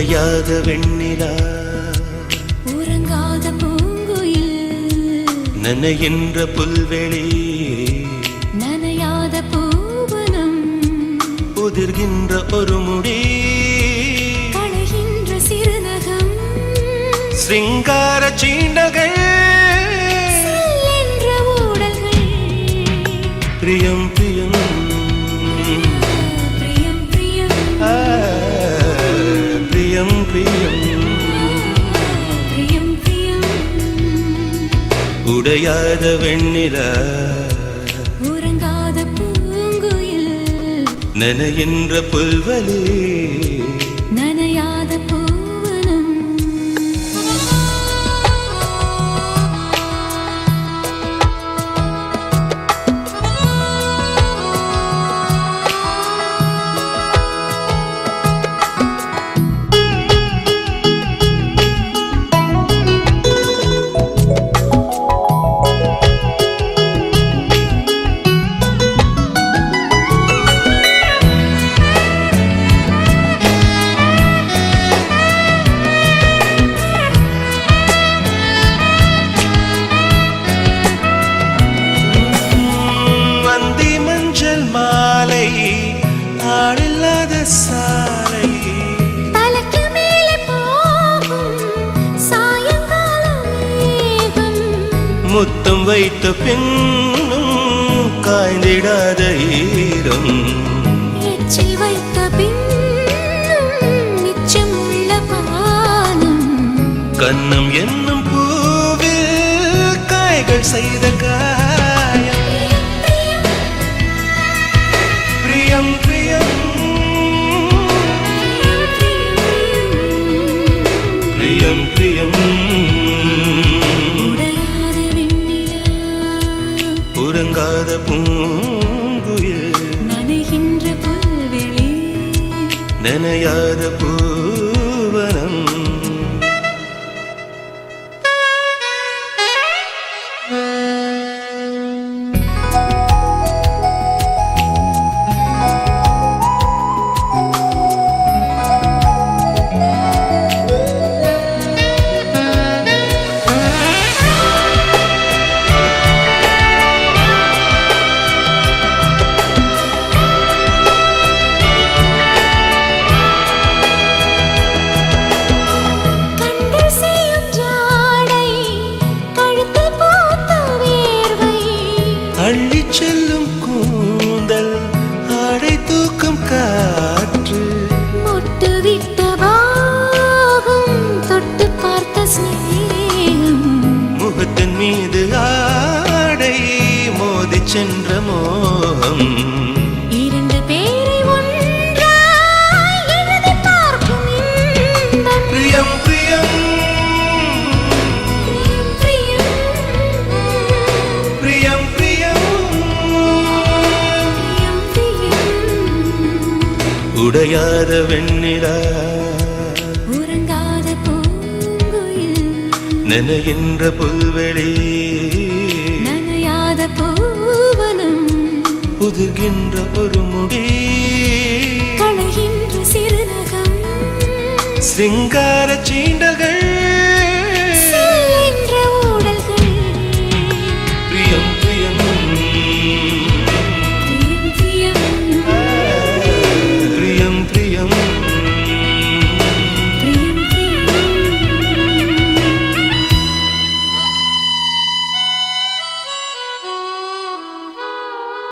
உடையாத வெண்ணிலா. உறங்காத பூங்குயில். நனைகின்ற புல்வெளி. நனையாத பூவனம். உதிர்கின்ற ஒரு முடி. களைகின்ற சிறுநகம். சிங்கார பிரியம் பிரியம். பிரியம் பிரியம். உடையாத வெண்ணிலா உறங்காத பூங்குயில். நனைகின்ற புல்வெளி. முத்தம் வைத்த பின்னும் காய்ந்திடாத ஈரம். எச்சில் வைத்த பின்னும் உள்ள பானம் கன்னம் என்னும் பூவில் காய்கள் செய்த காயம். பிரியம் உறங்காத பூங்குயில் நனைகின்ற புல்வெளி நனையாத பூவனம் அள்ளிச் செல்லும் கூந்தல் ஆடை தூக்கும் காற்று. மொட்டு விட்ட பாகம் தொட்டு பார்த்த முகத்தின் மீது ஆடை மோதிச் சென்ற மோகம். உடையாத வெண்ணிலா உறங்காத பூங்குயில். நனைகின்ற புல்வெளி. நனையாத பூவனம் உதிர்கின்ற ஒரு முடி. சிங்கார சீண்டகள்